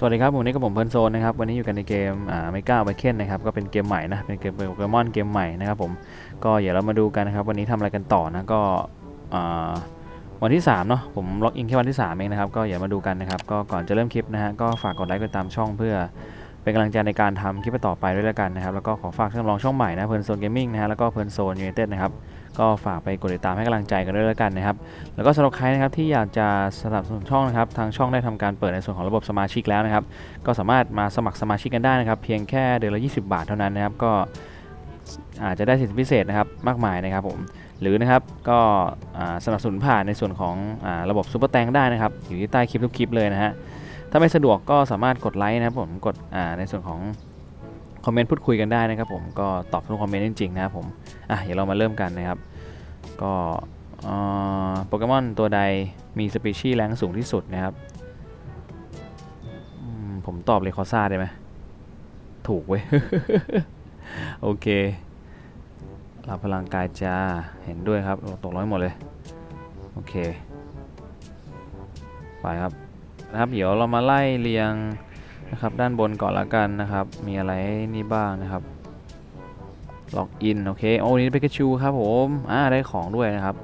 สวัสดีครับผมนี่กับผมเพิร์นโซนนะครับวันนี้อยู่กันในเกมอ่าไม่กล้าไปเค้นนะครับก็เป็นเกมใหม่นะเป็นเกมโปเกมอนเกมใหม่นะครับผมก็เดี๋ยวเรามาดูกันนะครับวันนี้ทำอะไรกันต่อนะก็อ่าวันที่3เนาะผมล็อกอินแค่วันที่3เองนะครับก็อย่ามาดูกันนะครับก็ก่อนจะเริ่มคลิปนะฮะก็ฝากกดไลค์กดตามช่องเพื่อเป็นกำลังใจในการทำคลิปต่อไปด้วยแล้วกันนะครับแล้วก็ขอฝากช่องรองช่องใหม่นะเพิร์นโซนเกมมิ่งนะฮะแล้วก็เพิร์นโซนยูไนเต็ดนะครับ ก็ฝากไปกดติดตามให้กำลังใจกันด้วยแล้วกันนะครับ แล้วก็สำหรับใครนะครับที่อยากจะสนับสนุนช่องนะครับ ทางช่องได้ทำการเปิดในส่วนของระบบสมาชิกแล้วนะครับ ก็สามารถมาสมัครสมาชิกกันได้นะครับ เพียงแค่เดือนละ 20 บาทเท่านั้นนะครับ ก็อาจจะได้สิทธิพิเศษนะครับมากมายนะครับผม หรือนะครับก็สนับสนุนผ่านในส่วนของอระบบซูเปอร์แตงได้นะครับ อยู่ที่ใต้คลิปทุกคลิปเลยนะฮะ ถ้าไม่สะดวกก็สามารถกดไลค์นะครับผม กดในส่วนของ คอมเมนต์พูดคุยกันได้นะครับผมก็ตอบทุกคอมเมนต์จริงๆนะครับผมอะเดี๋ยวเรามาเริ่มกันนะครับก็อ่อโปเกมอนตัวใดมีสปีชีส์แรงสูงที่สุดนะครับผมตอบเลคอซ่าได้ไหมถูกเว้ย โอเครับพลังกายจ้าเห็นด้วยครับตกร้อยหมดเลย โอเค ไปครับนะครับ เดี๋ยวเรามาไล่เรียง นะครับ ด้านบนก่อนละกันนะครับ มีอะไรนี่บ้างนะครับล็อกอินโอเคโอ้นี่ปิกาจูครับผมอ่าได้ของด้วยนะครับ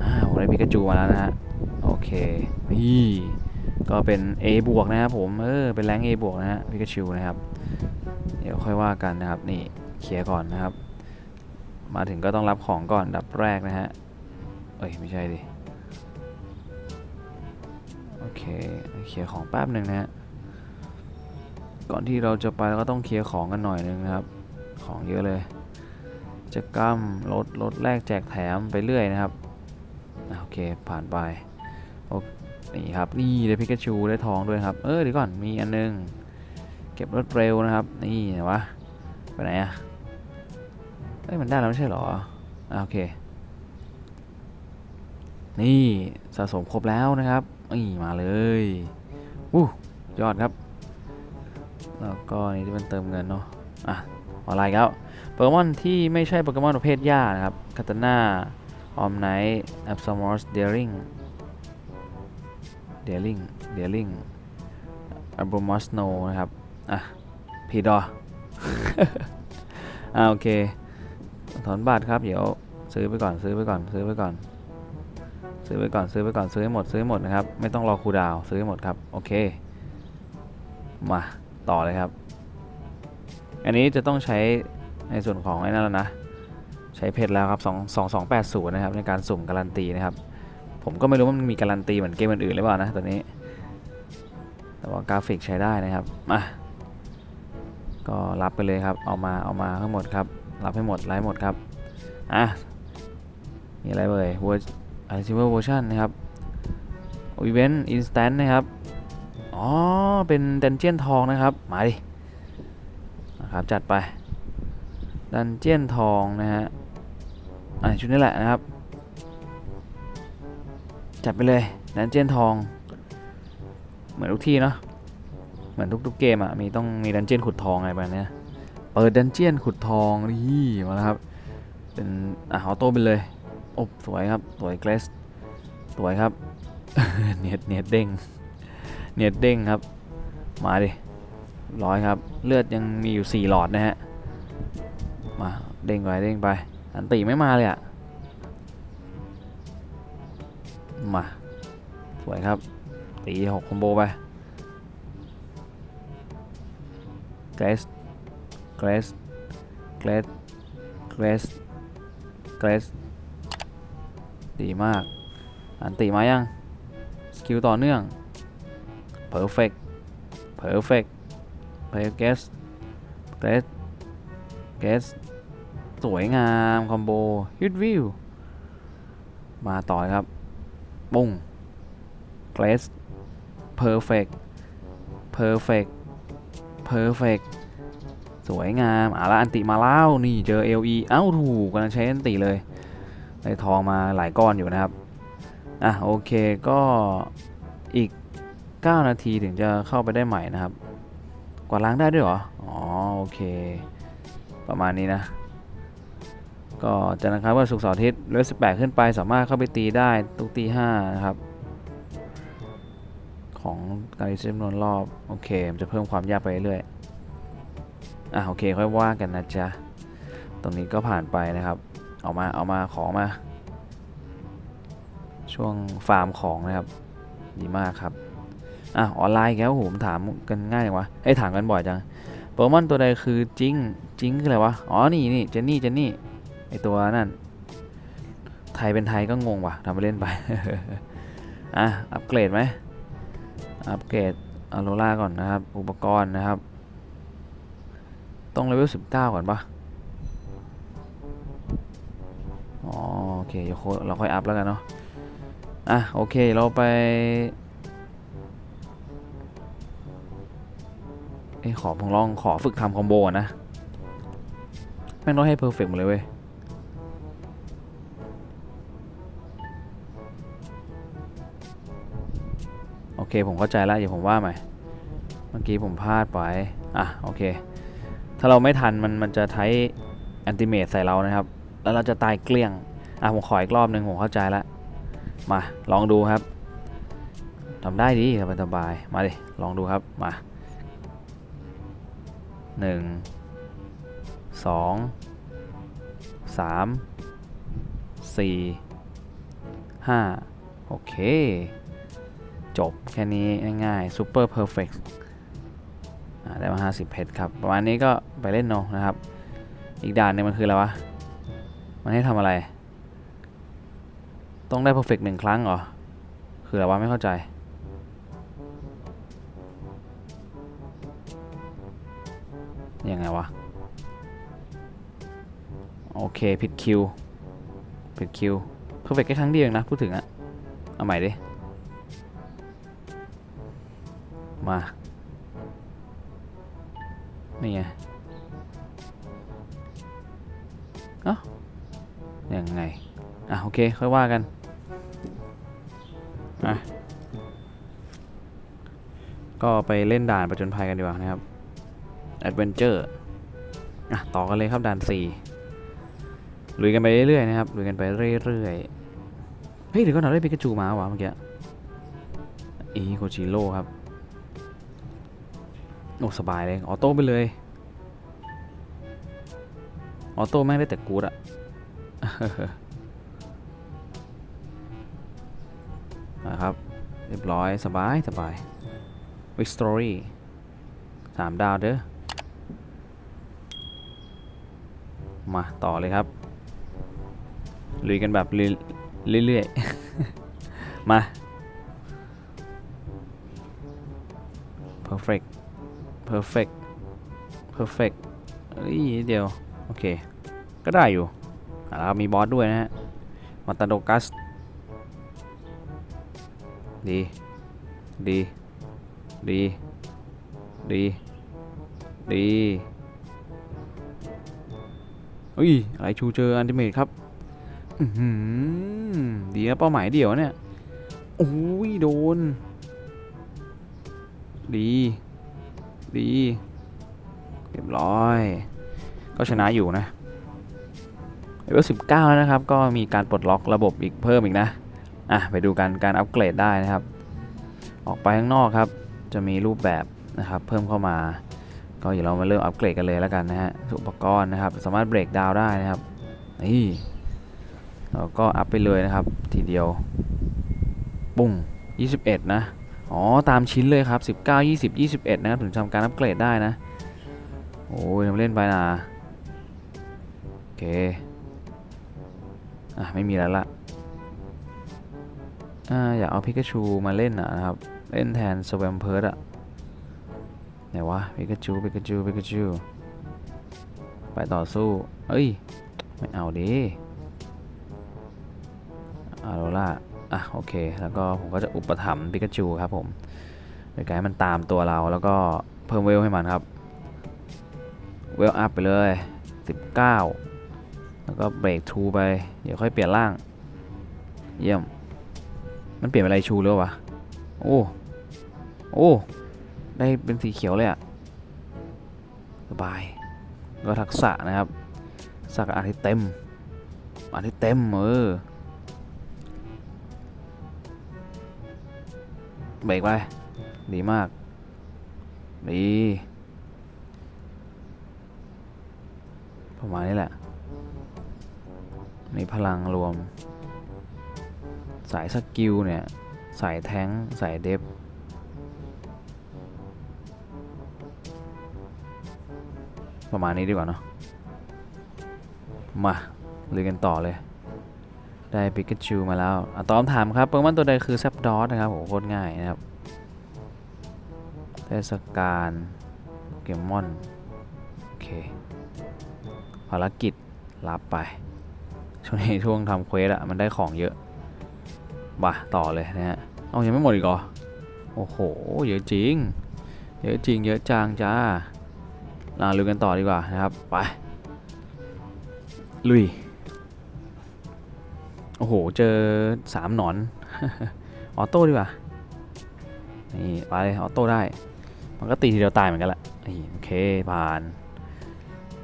อ่าผมได้ปิกาจูมาแล้วนะฮะโอเคนี่ก็เป็น A บวกนะครับผมเออเป็นแรง A บวกนะฮะปิกาจูนะครับ เดี๋ยวค่อยว่ากันนะครับนี่เคลียร์ก่อนนะครับ มาถึงก็ต้องรับของก่อนดับแรกนะฮะเอ้ยไม่ใช่ดิโอเคเคลียร์ของแป๊บหนึ่งนะฮะ ก่อนที่เราจะไปเราก็ต้องเคลียร์ของกันหน่อยนึงนะครับ ของเยอะเลยจะกล้ำลดลดแรกแจกแถมไปเรื่อยนะครับโอเคผ่านไปโอนี่ครับนี่ได้พิกาชูได้ทองด้วยครับ เออเดี๋ยวก่อนมีอันนึง เก็บรถเร็วนะครับ นี่ไหนวะไปไหนอะเอ้ยมันได้แล้วไม่ใช่หรออะโอเค นี่สะสมครบแล้วนะครับนี่มาเลยวู้ยอดครับ แล้วก็นี่ที่เป็นเติมเงินเนาะอะออนไลน์ครับโปเกมอนที่ไม่ใช่โปเกมอนประเภทหญ้านะครับคาตาน่าออมไนท์แอปซอมอสเดริงเดริงเดริงอัลบมอสโนนะครับ อะพีดออ่าโอเคถอนบาทครับ เดี๋ยวซื้อไปก่อนซื้อไปก่อนซื้อไปก่อน ซื้อไปก่อนซื้อไปก่อนซื้อให้หมดซื้อให้หมดนะครับ ไม่ต้องรอคูดาวซื้อให้หมดครับ โอเค มา ต่อเลยครับ อันนี้จะต้องใช้ในส่วนของไอ้นั่นแล้วนะ ใช้เพชรแล้วครับ2 2 2 8 0นะครับในการสุ่มการันตีนะครับ ผมก็ไม่รู้ว่ามันมีการันตีเหมือนเกมอื่นๆหรือเปล่านะตัวนี้ แต่ว่ากราฟิกใช้ได้นะครับมาก็รับไปเลยครับเอามาเอามาทั้งหมดครับรับให้หมดไลฟ์หมดครับอะมีอะไรเอ่ยเวอร์ไอซิเวอร์เวอร์ชันนะครับอีเวนต์อินสแตนต์นะครับ อ๋อ เป็นเดนเจียนทองนะครับ มาดิ นะครับ จัดไป ดันเจียนทองนะฮะอ่าชุดนี้แหละนะครับ จัดไปเลย ดันเจียนทอง เหมือนทุกที่เนาะ เหมือนทุกๆเกมอะ่ะ มีต้องมีดันเจียนขุดทองอะไรแบบนี้เปิดดันเจียนขุดทองนี่มาแล้วครับ เป็นอะออโต้ไปเลยอ้สวยครับ สวยเกรสสวยครับ เน็ตเน็ตเด้ง เน็ตเด้งครับ มาดิร้อยครับ เลือดยังมีอยู่ 4 หลอดนะฮะ มาเด้งไปเด้งไป อันตีไม่มาเลยอะมา สวยครับ ตี6คอมโบไปเกรสเกรสเกรสเกรสเกรสดีมาก อันตีมายัง สกิลต่อเนื่อง perfect perfect เพลเกสเกสเกสสวยงามคอมโบฮิตวิวมาต่อครับ ปุ้งเกสเพอร์เฟกเพอร์เฟกเพอร์เฟกสวยงามอะแล้วอันติมาแล้วนี่เจอ LE เอ้าถูกกำลังใช้อันติเลยได้ทองมาหลายก้อนอยู่นะครับ อะ โอเคก็อีก 9 นาทีถึงจะเข้าไปได้ใหม่นะครับ กวาดล้างได้ด้วยเหรอ อ๋อโอเค ประมาณนี้นะ ก็จะนะครับว่าสุกเสาร์อาทิตย์เลเวล18 ขึ้นไปสามารถเข้าไปตีได้ทุกตี5นะครับ ของการจำนวนรอบ โอเค มันจะเพิ่มความยากไปเรื่อยอะโอเคค่อยว่ากันนะจ๊ะ ตรงนี้ก็ผ่านไปนะครับ เอามาเอามาของมา ช่วงฟาร์มของนะครับ ดีมากครับ อะออนไลน์อีกแล้วโอ้โหผมถามกันง่ายจังวะเอ้ถามกันบ่อยจังโปเกมอนตัวใดคือจิงจิงคืออะไรวะอ๋อนี่นี่เจนนี่เจนนี่ไอตัวนั่นไทยเป็นไทยก็งงว่ะทำไปเล่นไปอะอัปเกรดไหมอัปเกรดอโรล่าก่อนนะครับ อุปกรณ์นะครับ ต้องเลเวล19 ก่อนปะอ๋อโอเคเดี๋ยวเราค่อยอัพแล้วกันเนาะ อะ โอเค เราไป อ้ยขอผมลองขอฝึกทำคอมโบนะแม่งต้องให้เพอร์เฟกต์หมดเลยเว้ยโอเคผมเข้าใจแล้วเดี๋ยวผมว่าใหม่เมื่อกี้ผมพลาดไปอะโอเค ถ้าเราไม่ทันมันมันจะใช้อันติเมตใส่เรานะครับ แล้วเราจะตายเกลี้ยงอะผมขออีกรอบหนึ่งผมเข้าใจแล้วมาลองดูครับทำได้ดีสบายๆมาดิลองดูครับมา หนึ่งสองสามสี่ห้าโอเค จบแค่นี้ง่ายๆ super perfect ได้มา 50 เพชรครับ ประมาณนี้ก็ไปเล่นเนนะครับ อีกด่านนึงมันคืออะไรวะ มันให้ทำอะไร ต้องได้ perfect หนึ่งครั้งเหรอ คืออะไรวะ ไม่เข้าใจ ยังไงวะ โอเคผิดคิวผิดคิว perfect แค่ครั้งเดียวเองนะ พูดถึงอะเอาใหม่ดิ มา นี่ไงเอ้ายังไง อะ โอเค ค่อยว่ากัน อะ ก็ไปเล่นด่านประจนภัยกันดีกว่านะครับ Adventure อะต่อกันเลยครับด่าน4ลุยกันไปเรื่อยๆนะครับลุยกันไปเรื่อยๆเฮ้ยเดี๋ยวก่อนเราได้ปิกาจูมาวะเมื่อกี้อีโคชิโร่ครับโอ้สบายเลยออโต้ไปเลยออโต้แม่งได้แต่กูดอะนะครับ เรียบร้อยสบาย สบายวิกสตอรี่สามดาวเด้อ มาต่อเลยครับ ลุยกันแบบเรื่อยๆ มา perfect perfect perfect เอ้ยเดียว โอเค ก็ได้อยู่แล้วมีบอสด้วยนะฮะ มาตาโดกัส ดี ดี ดี ดี ดี อุ้ยอะไรชูเจออันติเมทครับอือดีนะเป้าหมายเดียวเนี่ยโอ้ยโดน ดี ดีเรียบร้อย ก็ชนะอยู่นะเลเวล19แล้วนะครับ ก็มีการปลดล็อกระบบอีกเพิ่มอีกนะ อะ ไปดูกันการอัปเกรดได้นะครับ ออกไปข้างนอกครับ จะมีรูปแบบนะครับ เพิ่มเข้ามา ก็เดี๋ยวเรามาเริ่มอัปเกรดกันเลยแล้วกันนะฮะอุปกรณ์นะครับ สามารถเบรกดาวได้นะครับนี่เราก็อัพไปเลยนะครับ ทีเดียวปุ้ง21 นะ อ๋อ ตามชิ้นเลยครับ 19 20 21 นะครับ ถึงทำการอัปเกรดได้นะ โอ้ยทำเล่นไปนะโอเค อะ ไม่มีแล้วละอ่าอยากเอาพิกาชูมาเล่นนะครับ เล่นแทนสวมเพิร์ดอะ ไหนวะพิกาชูพิกาชูพิกาชูไปต่อสู้เอ้ย ไม่เอาดิอาล่ะอะโอเค แล้วก็ผมก็จะอุปถัมภ์ปิกาจูครับผมโดยการให้มันตามตัวเราแล้วก็เพิ่มเวลให้มันครับ เวลอัพไปเลย 19 แล้วก็เบรกทูไป เดี๋ยวค่อยเปลี่ยนร่าง เยี่ยม มันเปลี่ยนเป็นอะไรชูแล้ววะ โอ้ โอ้ ได้เป็นสีเขียวเลยอะสบายก็ทักษะนะครับทักอ่านให้เต็มอ่านให้เต็มเออเบรกไป ดีมาก ดีประมาณนี้แหละ มีพลังรวม สายสกิลเนี่ย สายแท้ง สายเดฟ ประมาณนี้ดีกว่าเนาะมาลุยกันต่อเลย ได้ปิกาจูมาแล้วอะตอมถามครับโปเกมอนตัวใดคือแซปดอสนะครับโหโคตรง่ายนะครับเทศกาลโปเกมอนโอเคภารกิจรับไป ช่วงนี้ช่วงทำเควสอะมันได้ของเยอะบ่ะต่อเลยนะฮะเอายังไม่หมดอีกเหรอโอ้โห เยอะจริง เยอะจริง เยอะจังจ้า ลาลุยกันต่อดีกว่านะครับ ไป ลุย โอ้โห เจอสามหนอน ออโต้ดีกว่า นี่ ไป ออโต้ได้ มันก็ตีทีเดียวตายเหมือนกันแหละโอเค ผ่าน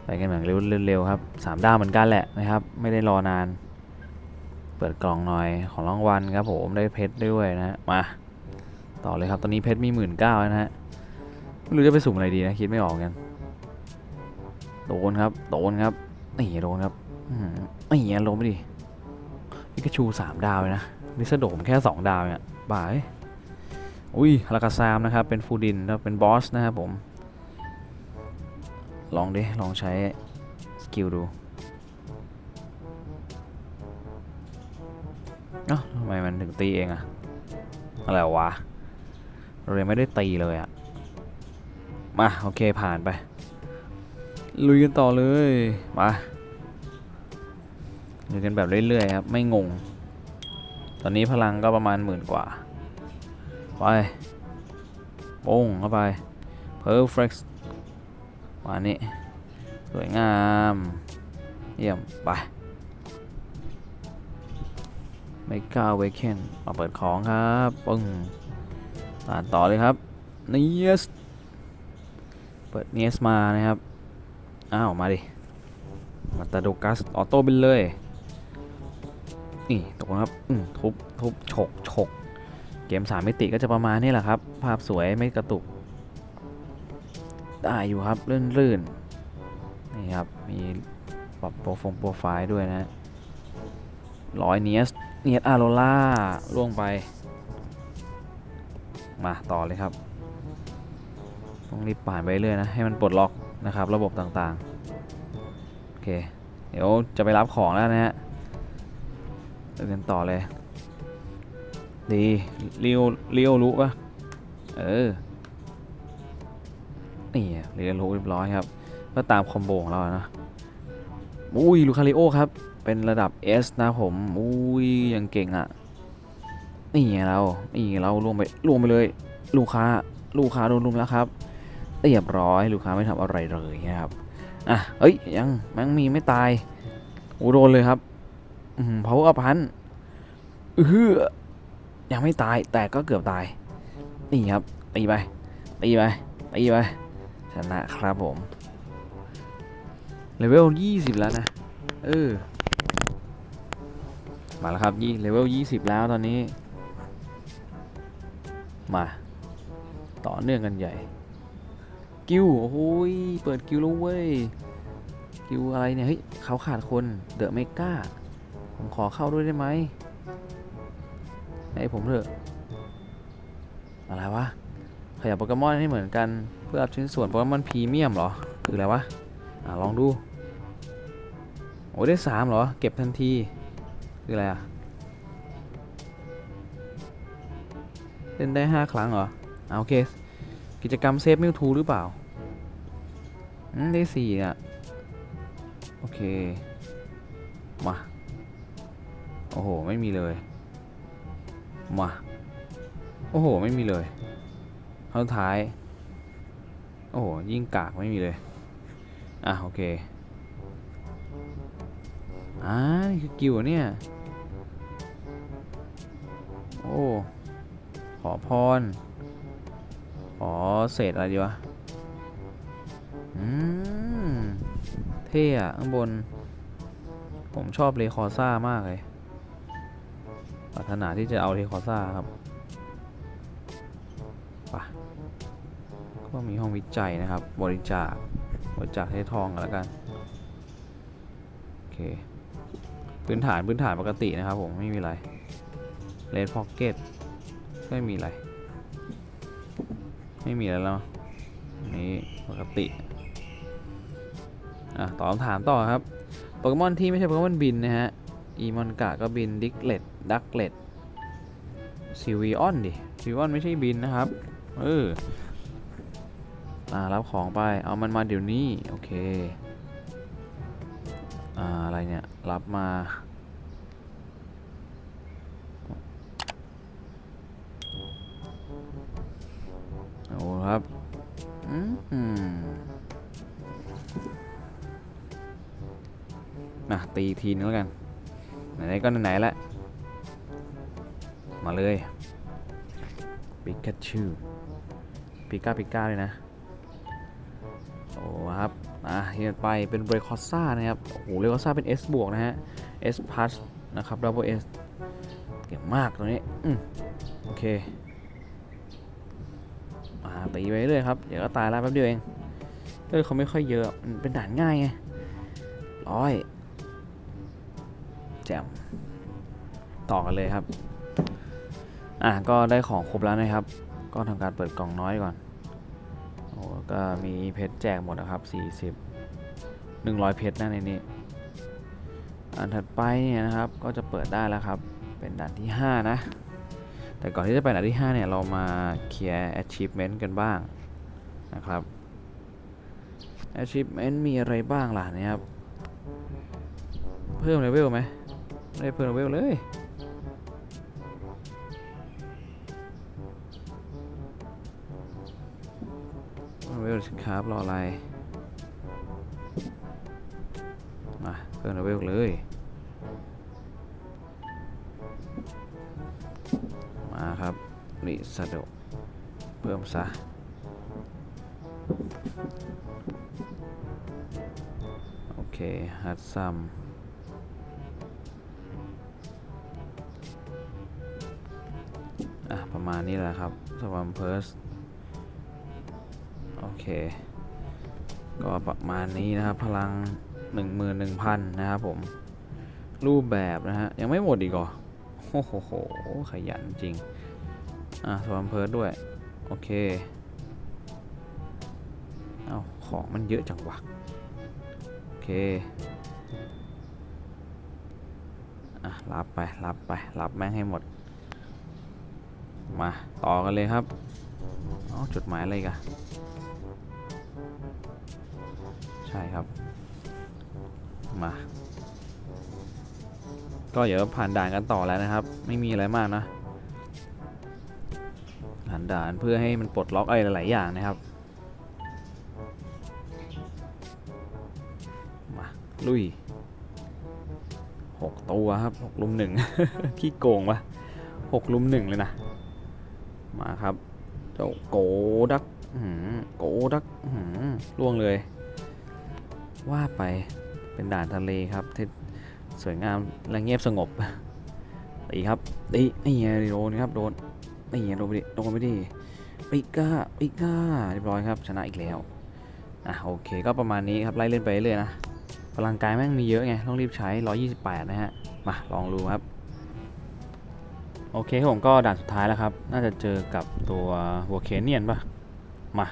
ไปกันแบบเร็วๆครับสามดาวเหมือนกันแหละนะครับ ไม่ได้รอนาน เปิดกล่องหน่อยของรางวัลครับผม ได้เพชรด้วยนะฮะมา ต่อเลยครับ ตอนนี้เพชรมีหมื่นเก้านะฮะ ไม่รู้จะไปสุ่มอะไรดีนะ คิดไม่ออกกัน โดนครับ โดนครับนี่โดนครับอืมนี่ลงไปดิพิกาชูสามดาวเลยนะนิสโดมแค่สองดาวเนี่ยบ่ายอุ้ยลากาซามนะครับ เป็นฟูดินแล้วเป็นบอสนะครับผม ลองดิ ลองใช้สกิลดูเอ้าทำไมมันถึงตีเองอะอะไรวะ เรายังไม่ได้ตีเลยอะมา โอเคผ่านไป ลุยกันต่อเลย มาลุยกันแบบเรื่อยๆครับ ไม่งง ตอนนี้พลังก็ประมาณหมื่นกว่า ไปโป้งเข้าไป perfect มานี่สวยงาม เยี่ยม ไปไม่กล้าเวกเคนมาเปิดของครับปึ้งอ่านต่อเลยครับเนียสเปิดเนียสมานะครับ อ้าว มาดิ มาตาโดกัสออโต้ไปเลย นี่ตกครับทุบทุบฉกฉกเกมสามมิติก็จะประมาณนี้แหละครับ ภาพสวยไม่กระตุก ได้อยู่ครับ ลื่นๆนี่ครับ มีปรับโปรฟงโปรไฟล์ด้วยนะร้อยเนียสเนียสอาโรล่าล่วงไป มาต่อเลยครับ ต้องรีบป่านไปเรื่อยนะ ให้มันปลดล็อก นะครับ ระบบต่างๆ โอเค เดี๋ยวจะไปรับของแล้วนะฮะเดินต่อเลย ดีเรียวเรียวรู้ปะเออ นี่เรียนรู้เรียบร้อยครับ ก็ตามคอมโบของเรานะอุ้ยลูคาริโอครับ เป็นระดับ S นะผมอุ้ยยังเก่งอะนี่เรานี่เราลวงไปลวงไปเลย ลูกค้า ลูกค้าโดนลุมแล้วครับ เรียบร้อยลูกค้าไม่ทำอะไรเลยนะครับอะเอ้ยยังมันมีไม่ตายโอ้โดนเลยครับเพาอัพันเออยังไม่ตายแต่ก็เกือบตายนี่ครับตีไปตีไปตีไปชนะครับผมเลเวล20 แล้วนะเออมาแล้วครับยี่เลเวล20 แล้วตอนนี้ มา ต่อเนื่องกันใหญ่ กิวโอ้โหยเปิดกิวแล้วเว้ย กิวอะไรเนี่ย เฮ้ยเขาขาดคนเดอะเมกาผมขอเข้าด้วยได้ไหมให้ผมเถอะ อะไรวะ ขยับโปเกมอนให้เหมือนกัน เพื่ออัพชิ้นส่วนโปเกมอนพรีเมียมเหรอ คืออะไรวะ อ่าลองดู โอ้ได้สามเหรอ เก็บทันที คืออะไรอะเล่นได้ห้าครั้งเหรออ่าโอเค กิจกรรมเซฟมิวทูหรือเปล่าได้สี่อะ โอเค มา โอ้โห ไม่มีเลย มา โอ้โห ไม่มีเลยเข้าท้าย โอ้โห ยิ่งกากไม่มีเลย อะ โอเค อ่านี่คือกิวเนี่ย โอ้ ขอพร ขอเศษอะไรดีวะ อืม เท่อะข้างบน ผมชอบเลคอซ่ามากเลย ปรารถนาที่จะเอาเลคอซ่าครับปะก็มีห้องวิจัยนะครับ บริจาค บริจาคให้ทองกันแล้วกัน โอเค พื้นฐานพื้นฐานปกตินะครับผม ไม่มีอะไรเลดพ็อกเก็ตไม่มีอะไร ไม่มีแล้วนาะอันนี้ปกติอะตอบคำถามต่อครับโปเกมอนที่ไม่ใช่โปเกมอนบินนะฮะอีมอนกะก็บินดิกเลตดักเลตซิวิออนดิซิวิออนไม่ใช่บินนะครับเอออ่ารับของไปเอามันมาเดี๋ยวนี้ โอเค อ่า อะไรเนี่ย รับมา ครับมอืมนะตีทีนึงแล้วกัน ไหนๆก็ไหนๆแล้วมาเลยปิกาชูปิก้าปิก้าเลยนะ โอ้ครับอะเฮียไปเป็นเบรคอซ่านะครับ โอ้โหเรคอซ่าเป็น S บวกนะฮะ S plus นะครับ double S เก่งมากตรงนี้ อืมโอเค ตีไปเรื่อยครับ เดี๋ยวก็ตายแล้วแป๊บเดียวเองเออเขาไม่ค่อยเยอะมันเป็นด่านง่ายไงร้อยแจมต่อกันเลยครับ อะก็ได้ของครบแล้วนะครับ ก็ทำการเปิดกล่องน้อยก่อนโอ้ก็มีเพชรแจกหมดนะครับ 40 100 เพชรนะในนี้อันถัดไปเนี่ยนะครับก็จะเปิดได้แล้วครับ เป็นด่านที่ 5 นะ แต่ก่อนที่จะไปด่านที่ 5 เนี่ย เรามาเคลียร์ achievement กันบ้างนะครับ achievement มีอะไรบ้างล่ะเนี่ยครับ เพิ่มเลเวลไหมไม่ได้เพิ่มเลเวลเลย เลเวลสินค้ารออะไร มา เพิ่มเลเวลเลย รับริซาโดเพิ่มซะโอเคฮัตซัมอะ ประมาณนี้แหละครับสวัมเพิร์สโอเค ก็ประมาณนี้นะครับ พลัง 11,000 นะครับผม รูปแบบนะฮะ ยังไม่หมดอีกเหรอโอ้โห ขยันจริง อะสวัมเพิร์สด้วย โอเค เอาของมันเยอะจังวะโอเค อะรับไป รับไป รับแม่งให้หมด มา ต่อกันเลยครับอ๋อจดหมายอะไรกันใช่ครับ มาก็เดี๋ยวผ่านด่านกันต่อแล้วนะครับ ไม่มีอะไรมากนะ ผ่านด่านเพื่อให้มันปลดล็อกอะไรหลาย ๆ อย่างนะครับ มา ลุยหกตัวครับหกลุมหนึ่งขี้โกงวะหกลุมหนึ่งเลยนะ มาครับเจ้าโกดักหือโกดักหือล่วงเลย ว่าไปเป็นด่านทะเลครับที่สวยงามและเงียบสงบตีครับตีนี่ไงโดนครับโดน นี่ไงโดนไปดิโดนไปดิปิก้าปิก้าเรียบร้อยครับชนะอีกแล้วอะโอเคก็ประมาณนี้ครับไล่เล่นไปเรื่อยนะพลังกายแม่งมีเยอะไงต้องรีบใช้ 128 นะฮะ มาลองดูครับ โอเคผมก็ด่านสุดท้ายแล้วครับ น่าจะเจอกับตัววอลเคเนียนปะมา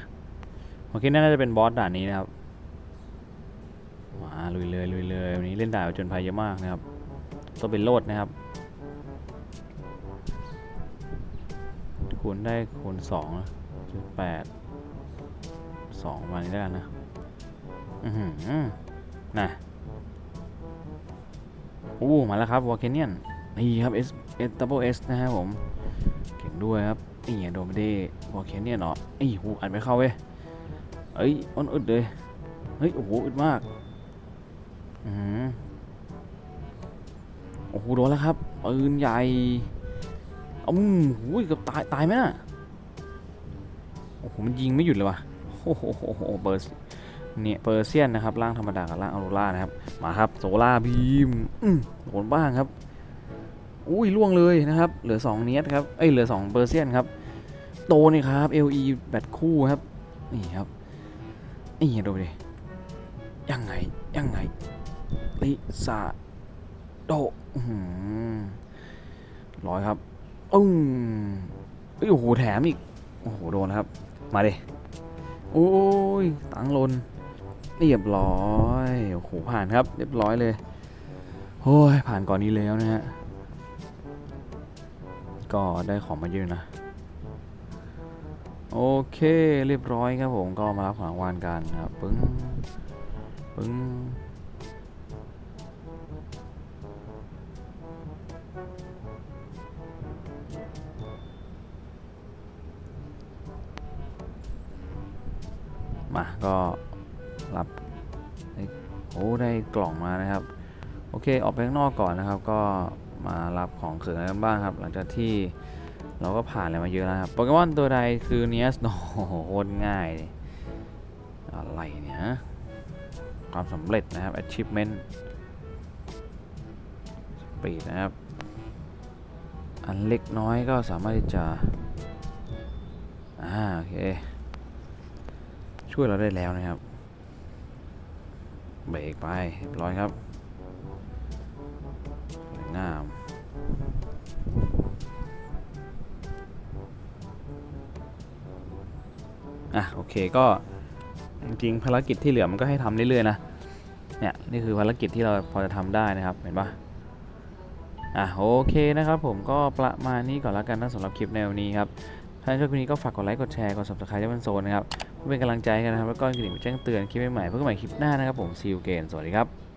วอลเคเนียนน่าจะเป็นบอสด่านนี้นะครับมาลุยเลยลุยเลยวันนี้เล่นด่านจนภัยเยอะมากนะครับตัวเป็นโลดนะครับ คูณได้คูณสองจุดแปดสองมานี้แล้วนะ อือหือน่ะอู้มาแล้วครับวอลเคเนียนนี่ครับ S S double S นะครับผม เก่งด้วยครับนี่โดนไม่ได้วอลเคเนียนเนาะไอ้หูอัดไม่เข้าเว้ยเอ้ยอ้นอึดเลย เฮ้ย โอ้โห อึดมาก อือโอ้โห โดนแล้วครับปืนใหญ่ อืมหูยเกือบตายตายไหมน่ะโอ้โหมันยิงไม่หยุดเลยว่ะโอ้โหโอ้โหเบอร์เนี่ยเปอร์เซียนนะครับร่างธรรมดากับร่างออโรรานะครับมาครับโซล่าบีมอืมโดนบ้างครับอุ้ยล่วงเลยนะครับเหลือ 2 เนียสครับเอ้ยเหลือ 2 เปอร์เซียนครับโตนี่ครับ LE แบตคู่ครับนี่ครับนี่ดูดิยังไงยังไงลิซาโต้หือร้อยครับ อึ้งโอ้โหแถมอีก โอ้โหโดนครับ มาดิโอ้ยตังลนเรียบร้อยโอ้โหผ่านครับ เรียบร้อยเลยโอ้ยผ่านก่อนนี้แล้วนะฮะก็ได้ของมาเยอะนะโอเคเรียบร้อยครับผมก็มารับของรางวัลกันครับปึ้งปึ้ง มาก็รับโอ้ได้กล่องมานะครับ โอเคออกไปข้างนอกก่อนนะครับ ก็มารับของเขินกันบ้างครับ หลังจากที่เราก็ผ่านอะไรมาเยอะแล้วครับโปเกมอนตัวใดคือเนียสโอ้โหโคตรง่ายเลยอะไรเนี่ยฮะความสำเร็จนะครับ achievement ปีดนะครับ อันเล็กน้อยก็สามารถที่จะ อ่า โอเค ช่วยเราได้แล้วนะครับ เบรกไปเรียบร้อยครับงามอะโอเคก็จริงๆภารกิจที่เหลือมันก็ให้ทำเรื่อยๆนะเนี่ยนี่คือภารกิจที่เราพอจะทำได้นะครับเห็นปะอะโอเคนะครับผมก็ประมาณนี้ก่อนล้วกันนะสำหรับคลิปแนวนี้ครับถ้าชอบคลิปนี้ก็ฝากกดไลค์กดแชร์กด subscribe ให้มันโซนนะครับ เป็นกำลังใจกันนะครับ แล้วก็กระดิ่งแจ้งเตือนคลิปใหม่ๆเพื่อกันใหม่คลิปหน้านะครับผมซีอูเกนสวัสดีครับ